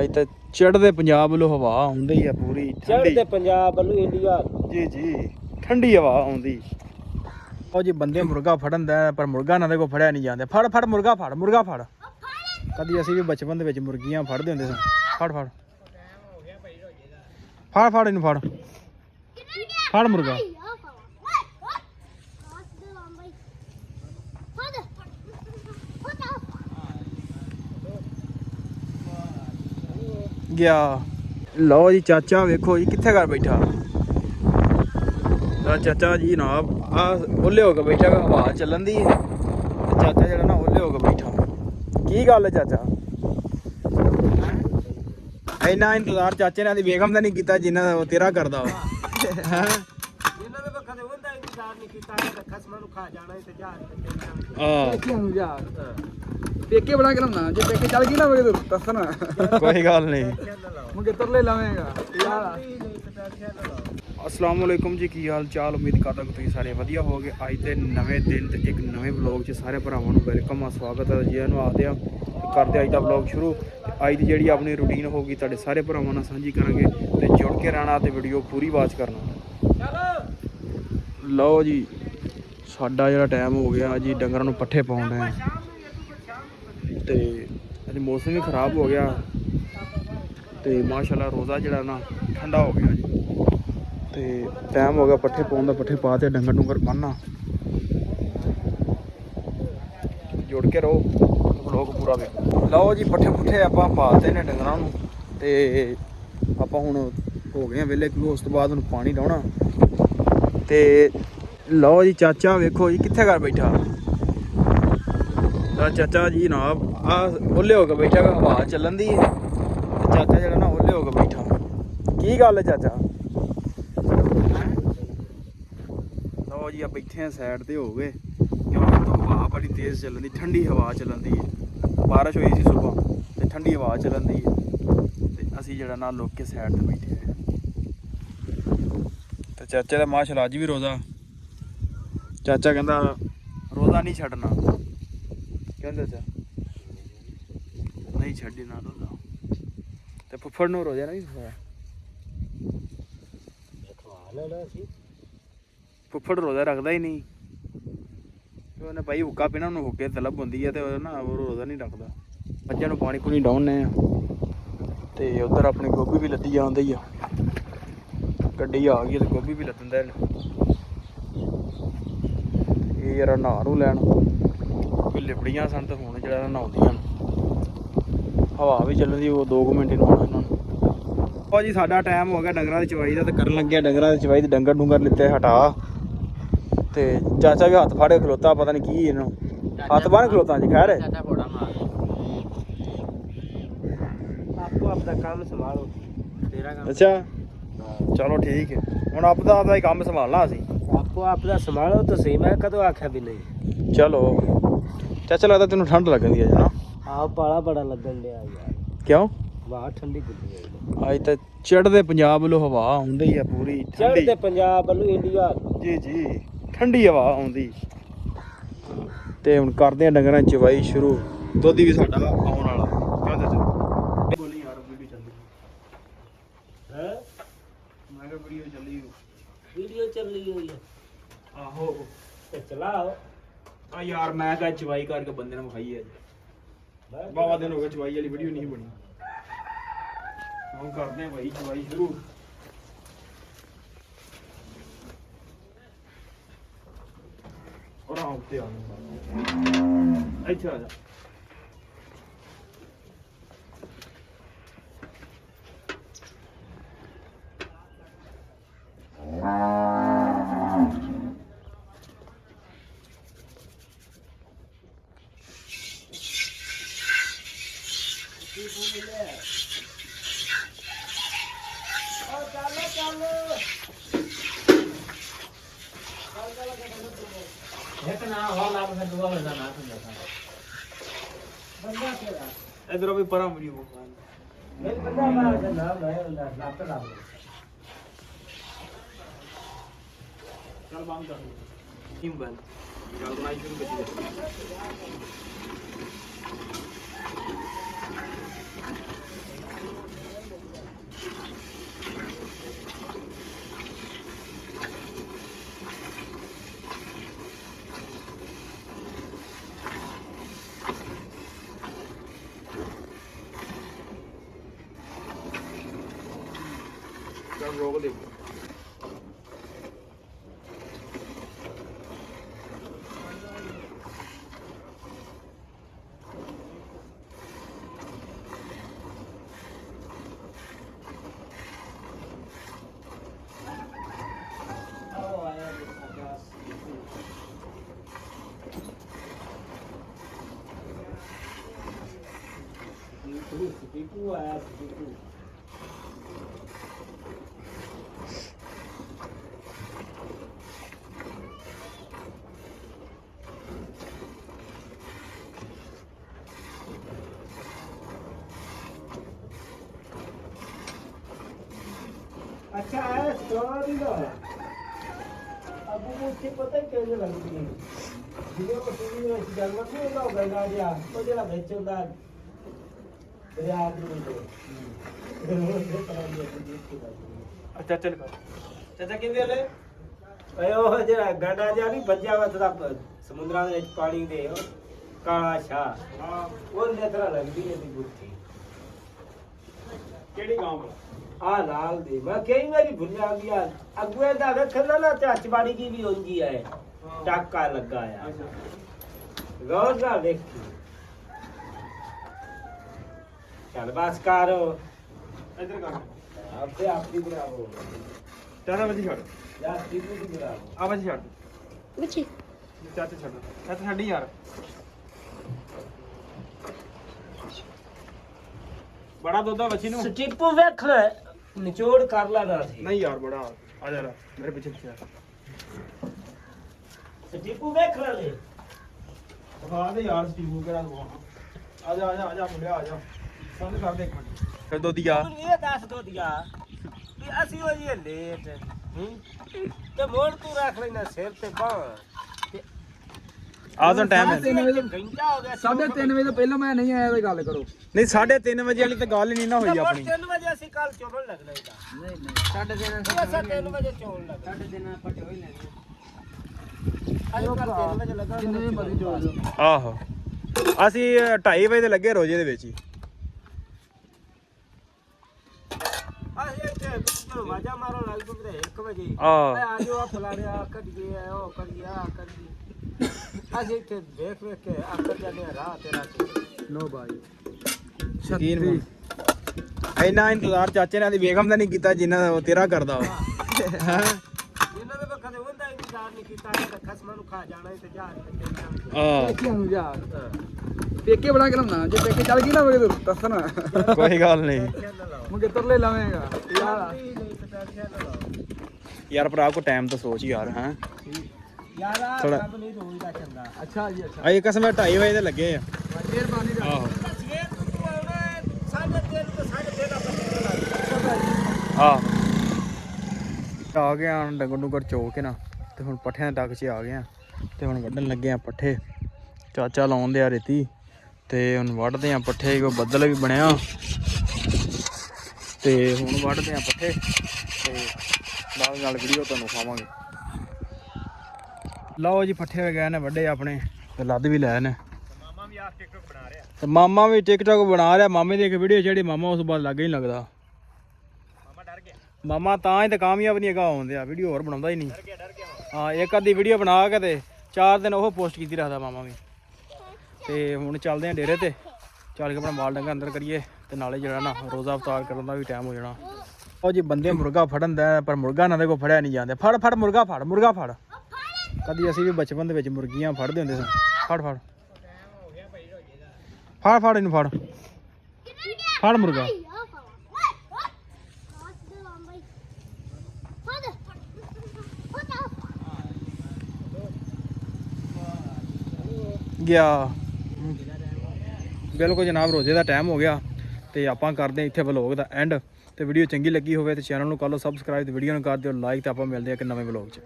ਅੱਜ ਤਾਂ ਚੜ੍ਹਦੇ ਪੰਜਾਬ ਵੱਲੋਂ ਹਵਾ ਆਉਂਦੀ ਆ ਪੂਰੀ ਚੜ੍ਹਦੇ ਪੰਜਾਬ ਵੱਲੋਂ ਇੰਡੀਆ। ਜੀ ਜੀ ਠੰਡੀ ਹਵਾ ਆਉਂਦੀ। ਉਹ ਜੀ ਬੰਦੇ ਮੁਰਗਾ ਫੜਨ ਦਾ ਪਰ ਮੁਰਗਾ ਨਾ ਦੇ ਕੋ ਫੜਿਆ ਨਹੀਂ ਜਾਂਦੇ। ਫੜ ਫੜ ਮੁਰਗਾ ਫੜ ਮੁਰਗਾ ਫੜ। ਕਦੀ ਅਸੀਂ ਵੀ ਬਚਪਨ ਦੇ ਵਿੱਚ ਮੁਰਗੀਆਂ ਫੜਦੇ ਹੁੰਦੇ ਸਾਂ। ਫੜ ਫੜ। ਫੜ ਫੜ ਇਹਨੂੰ ਫੜ। ਫੜ ਮੁਰਗਾ। ਗਿਆ। ਲਓ ਜੀ ਚਾਚਾ ਵੇਖੋ ਜੀ ਕਿੱਥੇ ਘਰ ਬੈਠਾ। ਤਾਂ ਚਾਚਾ ਜੀ ਨਾ ਆ ਓਲੇ ਹੋ ਕੇ ਬੈਠਾ ਹਵਾ ਚੱਲਣ ਦੀ ਹੈ। ਚਾਚਾ ਜਿਹੜਾ ਨਾ ਓਲੇ ਹੋ ਕੇ ਬੈਠਾ। ਕੀ ਗੱਲ ਹੈ ਚਾਚਾ? ਇੰਨਾ ਇੰਤਜ਼ਾਰ ਚਾਚੇ ਨੇ ਦੀ ਬੇਗਮ ਦਾ ਨਹੀਂ ਕੀਤਾ ਜਿੰਨਾ ਉਹ ਤੇਰਾ ਕਰਦਾ ਵਾ ਹੈਂ? ਇਹਨਾਂ ਦੇ ਕਦੇ ਹੁੰਦਾ ਇੰਤਜ਼ਾਰ ਨਹੀਂ ਕੀਤਾ ਕਿ ਖਸਮਾਂ ਨੂੰ ਖਾ ਜਾਣਾ ਤੇ ਜਾ ਆ ਪੇਕੇ ਬਣਾ ਕੇ ਲਾਉਣਾ ਜੇ ਪੇਕੇ ਚੱਲ ਗਈ ਨਾ ਵੇ ਦੱਸਣਾ ਕੋਈ ਗੱਲ ਨਹੀਂ। ਮੁੰਡੇ ਤਰਲੇ ਲਾਵੇਂਗਾ। ਅਸਲਾਮ ਵਾਲੇਕੁਮ ਜੀ ਕੀ ਹਾਲ ਚਾਲ? ਉਮੀਦ ਕਰਦਾ ਕਿ ਤੁਸੀਂ ਸਾਰੇ ਵਧੀਆ ਹੋਵੋਗੇ। ਅੱਜ ਦੇ ਨਵੇਂ ਦਿਨ ਤੇ ਇੱਕ ਨਵੇਂ ਵਲੌਗ 'ਚ ਸਾਰੇ ਭਰਾਵਾਂ ਨੂੰ ਵੈਲਕਮ ਆ ਸਵਾਗਤ ਹੈ ਜੀ ਨੂੰ ਆਖਦੇ ਆ ਕਰਦੇ ਅੱਜ ਦਾ ਵਲੌਗ ਸ਼ੁਰੂ। ਅੱਜ ਦੀ ਜਿਹੜੀ ਆਪਣੀ ਰੁਟੀਨ ਹੋਗੀ ਤੁਹਾਡੇ ਸਾਰੇ ਭਰਾਵਾਂ ਨਾਲ ਸਾਂਝੀ ਕਰਾਂਗੇ ਤੇ ਜੁੜ ਕੇ ਰਹਿਣਾ ਤੇ ਵੀਡੀਓ ਪੂਰੀ ਵਾਚ ਕਰਨਾ। ਲਓ ਜੀ ਸਾਡਾ ਜਿਹੜਾ ਟਾਈਮ ਹੋ ਗਿਆ ਜੀ ਡੰਗਰਾਂ ਨੂੰ ਪੱਠੇ ਪਾਉਣ ਦਾ ਤੇ ਅੱਜ ਮੌਸਮ ਵੀ ਖਰਾਬ ਹੋ ਗਿਆ। ਤੇ ਮਾਸ਼ਾਅੱਲਾ ਰੋਜ਼ਾ ਜਿਹੜਾ ਨਾ ਠੰਡਾ ਹੋ ਗਿਆ ਜੀ। ਤੇ ਟਾਈਮ ਹੋ ਗਿਆ ਪੱਠੇ ਪਾਉਣ ਦਾ, ਪੱਠੇ ਪਾ ਤੇ ਡੰਗਰ ਡੁੰਗਰ ਬੰਨਣਾ ਜੁੜ ਕੇ ਰਹੋ ਵਲੋਗ ਪੂਰਾ ਵੇਖੋ। ਲਓ ਜੀ, ਪੱਠੇ ਪੁੱਠੇ ਆਪਾਂ ਪਾਤੇ ਨੇ ਡੰਗਰਾਂ ਨੂੰ। ਤੇ ਆਪਾਂ ਹੁਣ ਹੋ ਗਏ ਆ ਵੇਲੇ ਕਿਉਂ ਉਸ ਤੋਂ ਬਾਅਦ ਹੁਣ ਪਾਣੀ ਲਾਉਣਾ। ਤੇ ਲਓ ਜੀ, ਚਾਚਾ ਵੇਖੋ ਜੀ, ਕਿੱਥੇ ਘਰ ਬੈਠਾ? ਤਾਂ ਚਾਚਾ ਜੀ ਨਾ ਆ ਓਲੇ ਹੋ ਕੇ ਬੈਠਾ ਹਵਾ ਚੱਲਣ ਦੀ ਹੈ। ਤੇ ਚਾਚਾ ਜਿਹੜਾ ਨਾ ਓਲੇ ਹੋ ਕੇ ਬੈਠਾ ਕੀ ਗੱਲ ਹੈ ਚਾਚਾ? ਲਓ ਜੀ, ਆ ਬੈਠੇ ਆ ਸਾਈਡ ਤੇ ਹੋ ਗਏ। ਕਿਉਂਕਿ ਹਵਾ ਬੜੀ ਤੇਜ਼ ਚੱਲਣ ਦੀ, ਠੰਡੀ ਹਵਾ ਚੱਲਦੀ ਹੈ। ਬਾਰਿਸ਼ ਹੋਈ ਸੀ ਸਵੇਰ ਤੇ ਠੰਡੀ ਹਵਾ ਚੱਲਦੀ ਹੈ। ਤੇ ਅਸੀਂ ਜਿਹੜਾ ਨਾ ਲੋਕ ਕੇ ਸਾਈਡ ਤੇ ਬੈਠੇ ਆ। ਤੇ ਚਾਚਾ ਦਾ ਮਾਸ਼ਾਅੱਲਾ ਅੱਜ ਵੀ ਰੋਜ਼ਾ। ਚਾਚਾ ਕਹਿੰਦਾ, ਰੋਜ਼ਾ ਨਹੀਂ ਛੱਡਣਾ। ਕਹਿੰਦਾ ਚਾਚਾ ਛੱਡੀ ਛੱਡਣਾ ਰੋਜ਼ਾ ਤੇ ਫੁੱਫੜ ਨੂੰ ਰੋਜ਼ਾ ਨਹੀਂ ਹੋਇਆ ਖਵਾ ਲੈਣਾ ਸੀ ਫੁੱਫੜ ਰੋਜ਼ਾ ਰੱਖਦਾ ਹੀ ਨਹੀਂ। ਉਹਨੇ ਭਾਈ ਹੁੱਕਾ ਪੀਣਾ, ਉਹਨੂੰ ਹੁੱਕੇ ਤਲਬ ਹੁੰਦੀ ਹੈ ਤੇ ਉਹ ਨਾ ਉਹ ਰੋਜ਼ਾ ਨਹੀਂ ਰੱਖਦਾ। ਬੱਚਿਆਂ ਨੂੰ ਪਾਣੀ ਪੂਣੀ ਡਾਉਣੇ ਆ। ਤੇ ਉਧਰ ਆਪਣੀ ਗੋਭੀ ਵੀ ਲੱਦੀ ਜਾਂਦੀ ਆ। ਗੱਡੀ ਆ ਗਈ ਤੇ ਗੋਭੀ ਵੀ ਲੱਦਣ ਦੇ ਇਹ ਯਾਰ ਨਹਾ ਲੈਣ। ਕੋਈ ਲਿਪੜੀਆਂ ਸਨ ਤੇ ਹੁਣ ਜਿਹੜਾ ਨਹਾਉਂਦੀਆਂ ਨੇ। ਹਵਾ ਵੀ ਚੱਲਦੀ ਉਹ 2 ਮਿੰਟ ਹੀ ਨਹਾਉਣਾ ਇਹਨਾਂ ਨੂੰ। ਉਹ ਜੀ ਸਾਡਾ ਟਾਈਮ ਹੋ ਗਿਆ ਡੰਗਰਾਂ ਦੀ ਚਵਾਈ ਦਾ ਤੇ ਕਰਨ ਲੱਗਿਆ ਡੰਗਰਾਂ ਦੀ ਚਵਾਈ ਤੇ ਡੰਗਰ ਡੁੰਗਰ ਲਿੱਤੇ ਹਟਾ। ਤੇ ਚਾਚਾ ਵੀ ਹੱਥ ਫੜ ਕੇ ਖਲੋਤਾ ਪਤਾ ਨਹੀਂ ਕੀ ਇਹਨੂੰ। ਹੱਥ ਬਾਹਰ ਖਲੋਤਾ ਜੀ ਖੈਰ। ਚਾਚਾ ਫੋੜਾ ਮਾਰ। ਆਪੋ ਆਪਦਾ ਕੰਮ ਸੰਭਾਲੋ। ਤੇਰਾ ਕੰਮ। ਅੱਛਾ। ਚਲੋ ਠੀਕ ਹੈ। ਹੁਣ ਆਪਦਾ ਆਪਦਾ ਹੀ ਕੰਮ ਸੰਭਾਲਣਾ ਅਸੀਂ। ਆਪੋ ਆਪਦਾ ਸੰਭਾਲੋ ਤਾਂ ਸਹੀ ਮੈਂ ਕਦੋਂ ਆਖਿਆ ਵੀ ਨਹੀਂ। ਚਲੋ। ਚਾਚਾ ਲੱਗਦਾ ਤੈਨੂੰ ਠੰਡ ਲੱਗਦੀ ਹੈ ਜਨਾ ਆਹ ਪਾਲਾ ਬੜਾ ਲੱਗਣ ਡਿਆ ਯਾਰ। ਕਿਉਂ? ਠੰਡੀ ਗੁੱਡੀ ਹੈ ਅੱਜ ਤਾਂ ਚੜ੍ਹਦੇ ਪੰਜਾਬ ਵੱਲੋਂ ਹਵਾ ਆਉਂਦੀ ਹੈ ਪੂਰੀ ਠੰਡੀ। ਚੜ੍ਹਦੇ ਪੰਜਾਬ ਵੱਲੋਂ ਇੰਡੀਆ ਜੀ ਜੀ ਠੰਡੀ ਹਵਾ ਆਉਂਦੀ। ਤੇ ਹੁਣ ਕਰਦੇ ਆ ਡੰਗਰਾਂ ਦੀ ਚਵਾਈ ਸ਼ੁਰੂ। ਦੁੱਧ ਵੀ ਸਾਡਾ ਆਉਣ ਵਾਲਾ। ਕਹਿੰਦੇ ਤੇ ਬੋਲੀ ਯਾਰ ਵੀਡੀਓ ਚੱਲੀ। ਹੈ? ਮੈਂ ਕਿਹਾ ਵੀਡੀਓ ਚੱਲੀ ਵੀਡੀਓ ਚੱਲ ਰਹੀ ਹੋਈ ਹੈ ਆਹੋ। ਤੇ ਚਲਾਓ। ਆ ਯਾਰ ਮੈਂ ਕਹਾਂ ਚਵਾਈ ਕਰਕੇ ਬੰਦੇ ਨੂੰ ਵਿਖਾਈ ਅੱਜ ਬਾਵਾ ਦਿਨ ਹੋ ਗਏ ਚਵਾਈ ਵਾਲੀ ਵੀਡੀਓ ਨਹੀਂ ਬਣੀ। ਹੁਣ ਕਰਦੇ ਆ ਭਾਈ ਚਵਾਈ ਸ਼ੁਰੂ ਔਰ ਆਉਂ ਤੇ ਆ। ਇੱਥੇ ਆ ਜਾ ਇੱਕ ਨਾ ਹੋਰ ਲੱਭ ਫਿਰ ਦੁਆ ਹੋ ਜਾਣਾ ਬੰਦਾ ਕਿਹੜਾ ਇਧਰੋਂ ਵੀ ਪਰਾਂ ਵੀਡੀਓ ਲੱਭ ਚੱਲ ਬੰਦ ਕਰ। ਟੀਮ ਬੰਦ ਚੱਲ ਬਣਾਈ ਸ਼ੁਰੂ ਕਰ ਚਲ ਰੋਕ ਦੇ ਟੀਪੂ ਆਇਆ ਟੀਪੂ अच्छा है सॉरी ना अब मुझे पता ही कैसे लगती है जिन्हें को टीवी में जन्म नहीं होगा गंगा दिया तो जरा बेचो दा दरिया आदमी को ਅੱਛਾ ਚੱਲ ਕਰ ਚਾਚਾ ਕਿੰਦੇ ਲੈ ਓਏ ਉਹ ਜਿਹੜਾ ਗਾਡਾ ਜਿਹਾ ਨਹੀਂ ਵੱਜਿਆ ਵਾ ਥੋੜਾ ਸਮੁੰਦਰਾਂ ਦੇ ਵਿੱਚ ਪਾਣੀ ਦੇ ਉਹ ਕਾਲਾ ਸ਼ਾਹ ਹਾਂ ਉਹਦੇ ਤਰ੍ਹਾਂ ਲੱਗਦੀ ਹੈ ਦੀ ਗੁੱਠੀ ਕਿਹੜੀ ਗਾਂ ਆ ਲਾਲ ਦੀ। ਮੈਂ ਕਈ ਵਾਰੀ ਭੁੱਲਿਆ ਗਿਆ। ਅੱਗੇ ਦਾ ਵੇਖਣ ਨਾ ਚੱਚ ਬਾੜੀ ਕੀ ਵੀ ਹੁੰਦੀ ਹੈ। ਟਾਕਾ ਲੱਗਾ ਆ। ਗੌਰ ਨਾਲ ਵੇਖੀ। ਚੱਲ ਬਸ ਕਰੋ। ਇੱਧਰ ਕਰ। ਆਪੇ ਆਪ ਦੀ ਬਰਾਬੋ ਚਾਚਾ ਵੱਜੀ ਛੱਡ। ਯਾਰ ਟੀਪੂ ਦੀ ਬਰਾਬੋ ਆ ਵੱਜੀ ਛੱਡ। ਬੱਚੀ। ਚਾਚਾ ਛੱਡ। ਚਾਚਾ ਛੱਡੀ ਯਾਰ। ਬੜਾ ਦੁੱਧ ਆ ਵੱਛੀ ਨੂੰ। ਸਟੀਪੂ ਵੇਖ ਲੈ ਨਿਚੋੜ ਕਰ ਲੈਣਾ ਸੀ ਨਹੀਂ ਯਾਰ ਬੜਾ। ਆ ਜਾ ਲੈ, ਮੇਰੇ ਪਿੱਛੇ ਪਿੱਛੇ ਆ। ਸਟੀਪੂ ਵੇਖ ਲੈ ਲੈ। ਦੇ ਯਾਰ ਸਟੀਵੂ ਕਿਹੜਾ ਦਵਾਉਣਾ ਆ ਜਾ ਆ ਜਾ ਆ ਜਾ ਮੁੰਡਿਆ ਆ ਜਾ। ਸਾਨੂੰ ਕਰ ਦੇ ਇੱਕ ਮਿੰਟ। ਫਿਰ ਦੋਦੀਆ ਤੂੰ ਇਹ ਦੱਸ ਦੋ ਦਿਆ ਵੀ ਅਸੀਂ ਹੋ ਜੀ ਲੇਟ ਹੂੰ। ਤੇ ਮੋੜ ਤੂੰ ਰੱਖ ਲੈਣਾ ਸਿਰ ਤੇ ਬਾਹ। ਆ ਤਾਂ ਟਾਈਮ ਹੈ। ਤਿੰਨ ਵਜੇ ਘੰਟਾ ਹੋ ਗਿਆ ਸਾਢੇ ਤਿੰਨ ਵਜੇ ਤੋਂ ਪਹਿਲਾਂ ਮੈਂ ਨਹੀਂ ਆਇਆ ਤਾਂ ਗੱਲ ਕਰੋ। ਨਹੀਂ 3:30 ਵਜੇ ਵਾਲੀ ਤਾਂ ਗੱਲ ਨਹੀਂ ਨਾ ਹੋਈ ਆਪਣੀ। 3 ਵਜੇ ਅਸੀਂ ਕੱਲ ਚੋਣ ਲੱਗਣਾ ਇਹਦਾ ਨਹੀਂ ਨਹੀਂ ਸਾਢੇ 3 ਵਜੇ ਚੋਣ ਲੱਗਣਾ ਸਾਢੇ ਤਿੰਨ ਆਪਾਂ ਚੋਈ ਲੈਣੀ ਅਸੀਂ ਕੱਲ 3 ਵਜੇ ਲੱਗਾ ਜਿੰਨੇ ਵੀ ਮਰਜ਼ੀ ਚੋਲ? ਦਿਓ ਆਹੋ। ਅਸੀਂ 2:30 ਵਜੇ ਦੇ ਲੱਗੇ ਰੋਜੇ ਦੇ ਵਿੱਚ ਹੀ। ਵਾਜਾ ਮਾਰੋ ਲੱਗ ਪਏ 1 ਵਜੇ। ਆ ਆ ਜੋ ਆ ਫਲਾਣੇ ਆ ਕੱਢ ਗਏ ਆ ਉਹ ਕੱਢ ਗਿਆ ਅਸੀਂ ਇੱਥੇ ਵੇਖ ਵੇਖ ਕੇ ਆ ਕਰ ਜਾਂਦੇ ਆ ਰਾਹ ਤੇਰਾ ਲੋ ਬਾਈ। ਯਕੀਨ ਮੰਨ ਇੰਨਾ ਇੰਤਜ਼ਾਰ ਚਾਚੇ ਨੇ ਆਦੀ ਵੇਖਮ ਦਾ ਨਹੀਂ ਕੀਤਾ ਜਿੰਨਾ ਉਹ ਤੇਰਾ ਕਰਦਾ ਵਾ ਹੈਂ? ਇਹਨਾਂ ਦੇ ਕਦੇ ਹੁੰਦਾ ਇੰਤਜ਼ਾਰ ਨਹੀਂ ਕੀਤਾ ਇਹ ਤਾਂ ਖਸਮਾਂ ਨੂੰ ਖਾ ਜਾਣਾ ਤੇ ਜਾ ਕੇ ਆ ਪੇਕੇ ਨੂੰ ਜਾ। ਪੇਕੇ ਬਣਾ ਕੇ ਲਾਉਣਾ ਜੇ ਪੇਕੇ ਚੱਲ ਗਈ ਨਾ ਵੇ ਦੱਸਣਾ ਕੋਈ ਗੱਲ ਨਹੀਂ। ਮੁੰਗੇ ਤਰਲੇ ਲਾਵੇਂਗਾ। ਯਾਰ ਯਾਰ ਭਰਾ ਕੋ ਟਾਈਮ ਤਾਂ ਸੋਚ ਯਾਰ ਹਾਂ? ਯਾਰ ਥੋੜਾ- ਰੱਬ ਨਹੀਂ ਰੋਈਦਾ ਚੰਗਾ। ਅੱਛਾ ਜੀ ਅੱਛਾ। ਅਜੇ ਕਸਮ 2:30 ਵਜੇ ਦੇ ਲੱਗੇ ਆ। ਮਿਹਰਬਾਨੀ ਆਹੋ। ਸਵੇਰ ਤੂੰ ਆਉਣਾ ਤੋਂ ਦਾ ਲੱਗ ਆ ਆ ਗਏ ਆਂ ਡੰਗਰ ਡੁੰਗਰ ਚੋ ਕੇ ਨਾ ਤੇ ਹੁਣ ਪੱਠਿਆਂ ਦੇ ਟੱਕ 'ਚ ਆ ਗਏ ਆ। ਤੇ ਹੁਣ ਵੱਢਣ ਲੱਗੇ ਆ ਪੱਠੇ। ਚਾਚਾ ਲਾਉਂਦੇ ਆ ਰੇਤੀ ਤੇ ਹੁਣ ਵੱਢਦੇ ਆ ਪੱਠੇ ਕੋ ਬੱਦਲ ਵੀ ਬਣਿਆ। ਤੇ ਹੁਣ ਵੱਢਦੇ ਆ ਪੱਠੇ ਤੇ ਨਾਲ ਨਾਲ ਵੀਡੀਓ ਤੁਹਾਨੂੰ ਖਾਵਾਂਗੇ ਲਓ ਜੀ ਪੱਠੇ ਹੋ ਗਏ ਨੇ ਵੱਡੇ ਆਪਣੇ। ਤੇ ਲੱਦ ਵੀ ਲੈ ਨੇ। ਮਾਮਾ ਵੀ ਆ ਟਿਕਟੋਕ ਬਣਾ ਰਿਹਾ। ਤੇ ਮਾਮਾ ਵੀ ਟਿਕਟੌਕ ਬਣਾ ਰਿਹਾ। ਮਾਮੇ ਦੀ ਇੱਕ ਵੀਡੀਓ ਜਿਹੜੀ ਮਾਮਾ ਉਸ ਬਾਅਦ ਲੱਗ ਹੀ ਨਹੀਂ ਲੱਗਦਾ। ਮਾਮਾ ਡਰ ਗਿਆ। ਮਾਮਾ ਤਾਂ ਹੀ ਤਾਂ ਕਾਮਯਾਬ ਨਹੀਂ ਹੈਗਾ ਆਉਂਦੇ ਆ ਵੀਡੀਓ ਹੋਰ ਬਣਾਉਂਦਾ ਹੀ ਨਹੀਂ। ਡਰ ਗਿਆ ਡਰ ਗਿਆ ਹਾਂ ਇੱਕ ਅੱਧੀ ਵੀਡੀਓ ਬਣਾ ਕੇ ਤੇ ਚਾਰ ਦਿਨ ਉਹ ਪੋਸਟ ਕੀਤੀ ਰੱਖਦਾ ਮਾਮਾ ਵੀ। ਤੇ ਹੁਣ ਚੱਲਦੇ ਆ ਡੇਰੇ ਤੇ। ਚੱਲ ਕੇ ਆਪਣਾ ਮਾਲ ਡੰਗਾ ਅੰਦਰ ਕਰੀਏ ਤੇ ਨਾਲੇ ਜਿਹੜਾ ਨਾ ਰੋਜ਼ਾ ਅਵਤਾਰ ਕਰਨ ਦਾ ਵੀ ਟਾਈਮ ਹੋ ਜਾਣਾ। ਉਹ ਜੀ ਬੰਦੇ ਮੁਰਗਾ ਫੜਨ ਦਾ ਪਰ ਮੁਰਗਾ ਨਾ ਦੇ ਕੋ ਫੜਿਆ ਨਹੀਂ ਜਾਂਦੇ। ਫੜ ਫੜ ਮੁਰਗਾ ਫੜ ਮੁਰਗਾ ਫੜ। ਕਦੀ ਅਸੀਂ ਵੀ ਬਚਪਨ ਦੇ ਵਿੱਚ ਮੁਰਗੀਆਂ ਫੜਦੇ ਹੁੰਦੇ ਸੀ। ਫੜ ਫੜ। ਫੜ ਫੜ ਇਹਨੂੰ ਫੜ। ਫੜ ਮੁਰਗਾ। ਗਿਆ। ਬਿਲਕੁਲ ਜਨਾਬ, ਰੋਜ਼ੇ ਦਾ ਟਾਈਮ ਹੋ ਗਿਆ ਤੇ ਆਪਾਂ ਕਰਦੇ ਹਾਂ ਇੱਥੇ ਵਲੌਗ ਦਾ ਐਂਡ ਤੇ ਵੀਡੀਓ ਚੰਗੀ ਲੱਗੀ ਹੋਵੇ ਤੇ ਚੈਨਲ ਨੂੰ ਕਰ ਲਓ ਸਬਸਕ੍ਰਾਈਬ ਤੇ ਵੀਡੀਓ ਨੂੰ ਕਰ ਦਿਓ ਲਾਈਕ ਤੇ ਆਪਾਂ ਮਿਲਦੇ ਹਾਂ ਇੱਕ ਨਵੇਂ ਵਲੌਗ 'ਚ।